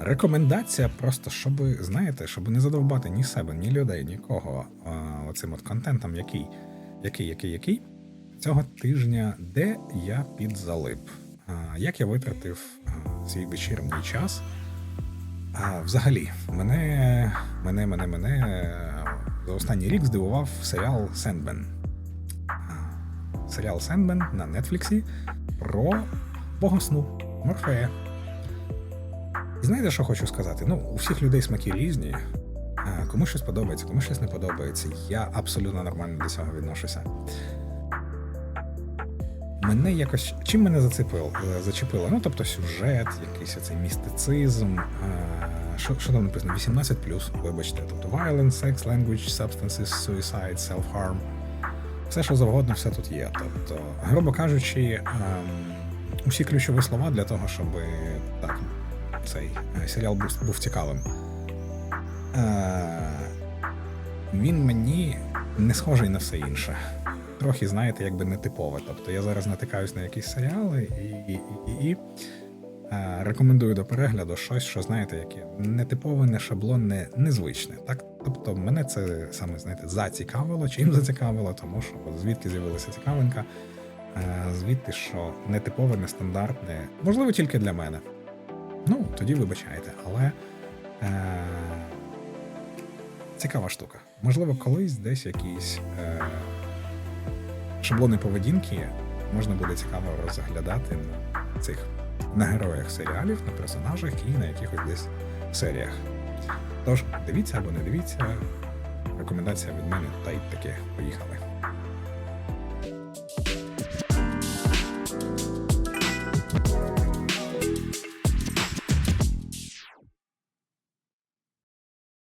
Рекомендація просто, щоб, знаєте, щоб не задовбати ні себе, ні людей, нікого оцим от контентом, який, який, який, який. Цього тижня, де я підзалип. Як я витратив свій вечірній час. А, взагалі, мене, мене, мене, мене за останній рік здивував серіал Сендмен. Серіал Сендмен на Нетфліксі про богосну Морфея. І знаєте, що хочу сказати? Ну, у всіх людей смаки різні. Комусь щось подобається, комусь щось не подобається. Я абсолютно нормально до цього відношуся. Мене якось. Чим мене зацепило? е, зачепило? Ну, тобто сюжет, якийсь цей містицизм. Що, що там написано? 18 вибачте. Тобто violence, sex, language, substances, suicide, self-harm. Все, що завгодно, все тут є. Тобто, грубо кажучи, ем, усі ключові слова для того, щоб так, цей е, серіал був, був цікавим. Е, він мені не схожий на все інше. Трохи, знаєте, якби нетипове. Тобто я зараз натикаюсь на якісь серіали і, і, і, і е, рекомендую до перегляду щось, що знаєте, яке нетипове, не шаблонне, незвичне. Так? Тобто мене це саме знаєте, зацікавило, чим зацікавило, тому що звідки з'явилася цікавинка, е, звідти, що нетипове, нестандартне, можливо, тільки для мене. Ну, тоді вибачайте, але е, цікава штука. Можливо, колись десь якісь е, шаблони поведінки можна буде цікаво розглядати на цих на героях серіалів, на персонажах і на якихось десь серіях. Тож, дивіться або не дивіться. Рекомендація від мене та й таке. Поїхали.